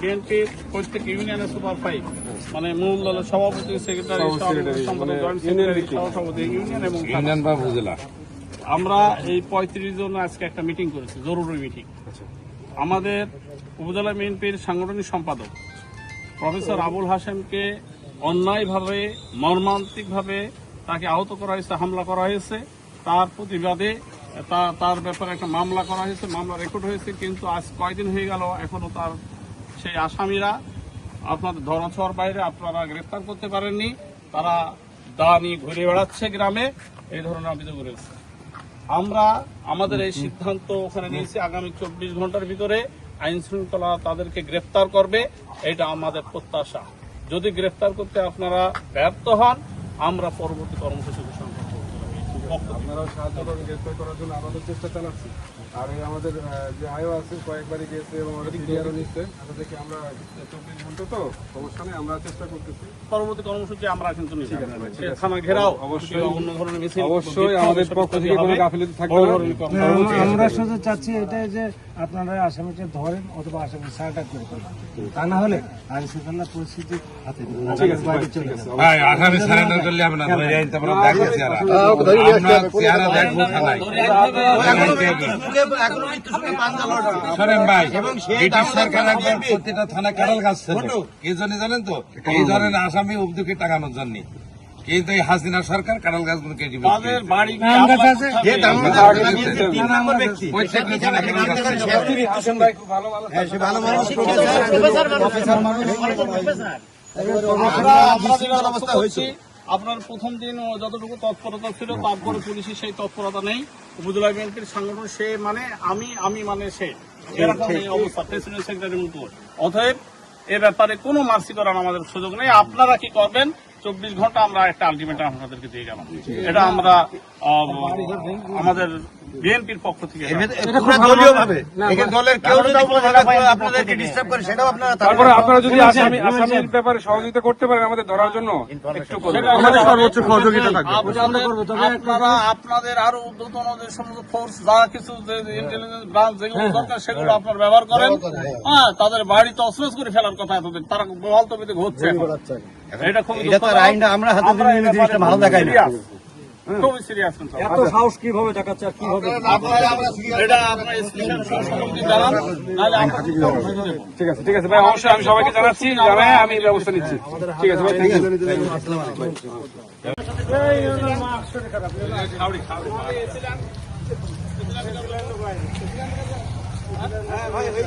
বিএনপির প্রত্যেক ইউনিয়নের সুপার ফাইভ মানে মূল দলের সভাপতি সেক্রেটারি সম্পাদক জয়েন্ট সেক্রেটারি সহসভাপতি ইউনিয়ন এবং ইউনিয়ন বা উপজেলা? আমরা এই পঁয়ত্রিশ জন আজকে একটা মিটিং করেছি জরুরি মিটিং আমাদের উপজেলা বিএনপির সাংগঠনিক সম্পাদক প্রফেসর আবুল হাসেমকে অন্যায়ভাবে মর্মান্তিকভাবে তাকে আহত করা হয়েছে হামলা করা হয়েছে। তার প্রতিবাদে তার ব্যাপারে একটা মামলা করা হয়েছে, মামলা রেকর্ড হয়েছে, কিন্তু আজ কয়দিন হয়ে গেল, এখনও তার সেই আসামিরা আপনাদের ধরাছোঁয়ার বাইরে আপনারা গ্রেফতার করতে পারেননি তারা দা নিয়ে ঘুরে বেড়াচ্ছে গ্রামে, এই ধরনের অভিযোগ রয়েছে আমরা আমাদের এই সিদ্ধান্ত ওখানে নিয়েছি, আগামী চব্বিশ ঘণ্টার ভিতরে আইন শৃঙ্খলা তাদেরকে গ্রেফতার করবে, এটা আমাদের প্রত্যাশা যদি গ্রেফতার করতে আপনারা ব্যর্থ হন, আমরা পরবর্তী কর্মসূচি ঘোষণা। আপনারাও সাহায্য করেন গ্রেফতার করার জন্য আমাদের চেষ্টা চালাচ্ছি। আর এই আমাদের যে আয়ও আছে কয়েকবারই গেছে এবং আমাদের সিনিয়রও নিচ্ছে। থেকে আমরা চব্বিশ ঘণ্টা তো সমস্যা নেই আমরা চেষ্টা করতেছি। পরবর্তী কর্মসূচি আমরা কিন্তু থানা ঘেরাও অবশ্যই। অন্য ধরনের মিছিল অবশ্যই আমাদের পক্ষ থেকে কোনো গাফিলতি থাকবে বড় না। ধরনের না, কর্মসূচি আমরা- আমরা শুধু চাচ্ছি এটাই যে আপনারা আসামিকে ধরেন অথবা আসামি সার্টার করে তা না হলে আইন শৃঙ্খলা পরিস্থিতি হাতে আসামি করলে না ধরে আইন তারপরে দেখো চেহারা দেখব থানায় শোনেন ভাই ব্রিটিশ সরকার একবার প্রতিটা থানা কারাল গাছ ছিল এই জন্য জানেন তো এই ধরনের আসামি অবদুকে টাকানোর জন্য কিন্তু এই হাসিনা সরকার কারাল গাছগুলো কেটে ফেলছে। তাদের আপনার প্রথম দিন যতটুকু তৎপরতা ছিল তারপরে পুলিশের সেই তৎপরতা নেই। উপজেলা বিএনপির সাংগঠন সে মানে আমি আমি মানে সে। এরকম এই অবস্থা। প্রেসিডেন্ট সেক্রেটারির মতো। অতএব এ ব্যাপারে কোনো মার্সি করার আমাদের সুযোগ নেই। আপনারা কি করবেন? চব্বিশ ঘণ্টা আমরা একটা আলটিমেটাম আপনাদেরকে দিয়ে গেলাম। এটা আমরা আমাদের বিএনপির পক্ষ থেকে তারপরে আপনারা যদি আসামির ব্যাপারে সহযোগিতা করতে পারেন আমাদের ধরার জন্য একটু সর্বোচ্চ সহযোগিতা আপনারা আপনাদের আরও ঊর্ধ্বতন যে সমস্ত ফোর্স যা কিছু ইন্টেলিজেন্স ব্রাঞ্চ যেগুলো দরকার সেগুলো আপনারা ব্যবহার করেন। হ্যাঁ। তাদের বাড়ি তসরস করে ফেলার কথা এতদিন। তারা বহাল তবিতে ঘুরছে এটা খুব আমরা হাতে ভালো দেখাই না। খুবই সিরিয়াস এত সাহস কীভাবে দেখাচ্ছে আর কীভাবে এটা আপনার জানান ঠিক আছে ঠিক আছে ভাই অবশ্যই আমি সবাইকে জানাচ্ছি জানাই আমি ব্যবস্থা নিচ্ছি ঠিক আছে ভাই থ্যাংক ইউ হ্যাঁ ভাই হয়ে